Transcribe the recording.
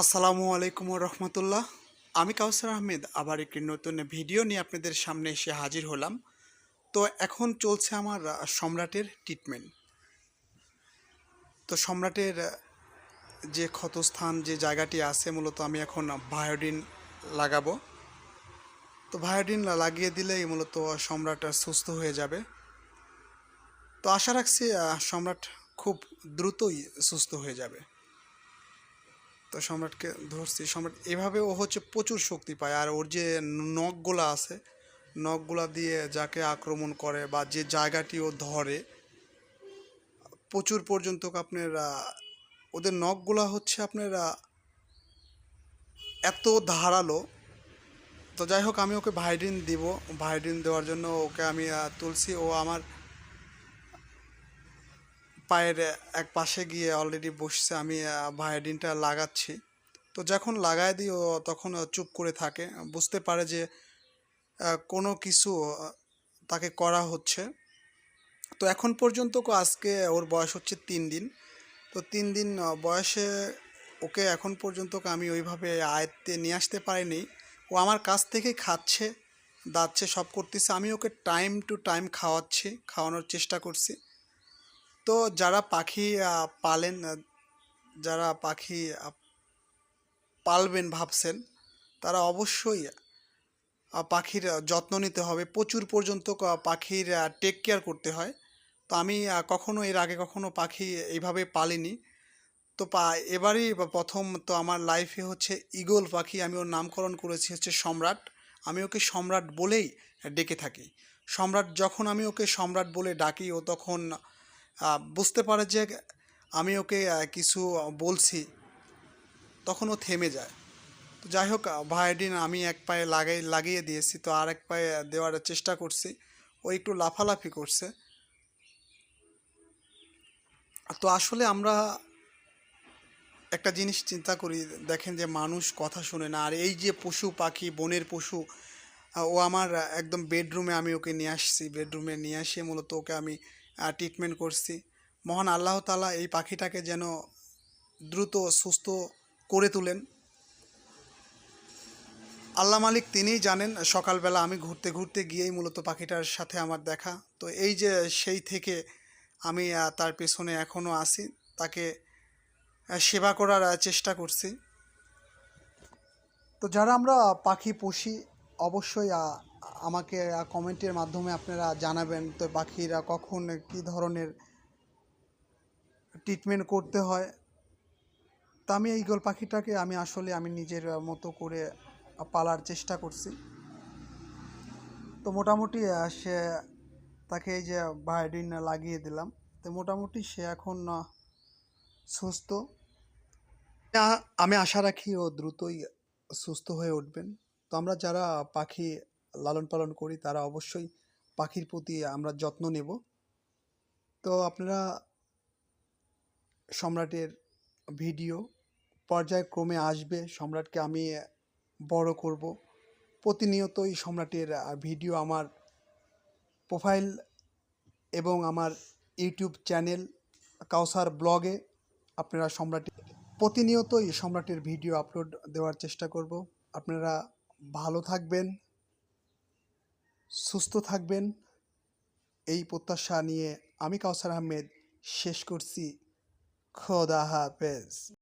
আসসালামু আলাইকুম রহমতুল্লাহ। আমি কাউসার আহমেদ, আবার একটি নতুন ভিডিও নিয়ে আপনাদের সামনে এসে হাজির হলাম। তো এখন চলছে আমার সম্রাটের ট্রিটমেন্ট তো সম্রাটের যে ক্ষতস্থান, যে জায়গাটি আছে, মূলত আমি এখন ভায়োডিন লাগাবো। তো ভায়োডিন লাগিয়ে দিলেই মূলত সম্রাট সুস্থ হয়ে যাবে। তো আশা রাখছি সম্রাট খুব দ্রুতই সুস্থ হয়ে যাবে। তো সম্রাটকে ধরছি। সম্রাট এভাবে ও হচ্ছে প্রচুর শক্তি পায়। আর ওর যে নখগুলা আছে, নখগুলা দিয়ে যাকে আক্রমণ করে বা যে জায়গাটি ও ধরে, প্রচুর পর্যন্ত আপনার ওদের নখগুলা হচ্ছে আপনার এত ধারালো। তো যাই হোক, আমি ওকে ভাইডিন দিব। ভাইডিন দেওয়ার জন্য ওকে আমি তুলছি। ও আমার পায়ের এক পাশে গিয়ে অলরেডি বসছে, আমি ভায়োডিনটা লাগাচ্ছি। তো যখন লাগায় দিই, ও তখন চুপ করে থাকে। বুঝতে পারে যে কোনো কিছু তাকে করা হচ্ছে। তো এখন পর্যন্ত আজকে ওর বয়স হচ্ছে তিন দিন। তো তিন দিন বয়সে ওকে এখন পর্যন্ত আমি ওইভাবে আয়ত্তে নিয়ে আসতে পারিনি। ও আমার কাছ থেকেই খাচ্ছে, দাচ্ছে, সব করতেছে। আমি ওকে টাইম টু টাইম খাওয়াচ্ছি, খাওয়ানোর চেষ্টা করছি। তো যারা পাখি পালেন যারা পাখি পালবেন ভাবছেন, তারা অবশ্যই পাখির যত্ন নিতে হবে। প্রচুর পর্যন্ত পাখির টেক কেয়ার করতে হয়। তো আমি কখনো এর আগে কখনো পাখি এইভাবে পালিনি। তো পা, এবারই প্রথম তো আমার লাইফে হচ্ছে ঈগল পাখি, আমি ওর নামকরণ করেছি হচ্ছে সম্রাট। আমি ওকে সম্রাট বলেই ডেকে থাকি। সম্রাট, যখন আমি ওকে সম্রাট বলে ডাকি, ও তখন বুঝতে পারে যে আমি ওকে কিছু বলছি, তখন ও থেমে যায়। তো যাই হোক ভায়োডিন আমি এক পায়ে লাগাই, লাগিয়ে দিয়েছি, তো আর এক পায়ে দেওয়ার চেষ্টা করছি। ও একটু লাফালাফি করছে। তো আসলে আমরা একটা জিনিস চিন্তা করি, দেখেন যে মানুষ কথা শুনে না, আর এই যে পশু পাখি, বনের পশু ও আমার একদম বেডরুমে আমি ওকে নিয়ে আসছি বেডরুমে নিয়ে আসে মূলত ওকে আমি ট্রিটমেন্ট করছি। মহান আল্লাহ তালা এই পাখিটাকে যেন দ্রুত, সুস্থ করে তোলেন। আল্লাহ মালিক তিনিই জানেন, সকালবেলা আমি ঘুরতে ঘুরতে গিয়েই মূলত পাখিটার সাথে আমার দেখা। তো এই যে সেই থেকে আমি তার পেছনে এখনও আছি, তাকে সেবা করার চেষ্টা করছি। তো যারা আমরা পাখি পুষি, অবশ্যই আমাকে কমেন্টের মাধ্যমে আপনারা জানাবেন তো পাখিরা কখন কী ধরনের ট্রিটমেন্ট করতে হয়। তো আমি এই গোল পাখিটাকে আমি আসলে আমি নিজের মতো করে পালার চেষ্টা করছি। তো মোটামুটি সে তাকে এই যে বায়োডিন লাগিয়ে দিলাম। তো মোটামুটি সে এখন সুস্থ। আমি আশা রাখি ও দ্রুতই সুস্থ হয়ে উঠবেন। তো আমরা যারা পাখি লালন পালন করি, তারা অবশ্যই পাখির প্রতি আমরা যত্ন নেব। তো আপনারা সম্রাটের ভিডিও পর্যায়ক্রমে আসবে, সম্রাটকে আমি বড় করব। প্রতিনিয়তই সম্রাটের ভিডিও আমার প্রোফাইল এবং আমার ইউটিউব চ্যানেল কাউসার ব্লগে আপনারা সম্রাট প্রতিনিয়তই সম্রাটের ভিডিও আপলোড দেওয়ার চেষ্টা করব। আপনারা ভালো থাকবেন। সুস্থ থাকবেন। এই প্রত্যাশা নিয়ে আমি কাউসার আহমেদ শেষ করছি। খোদা হাফেজ।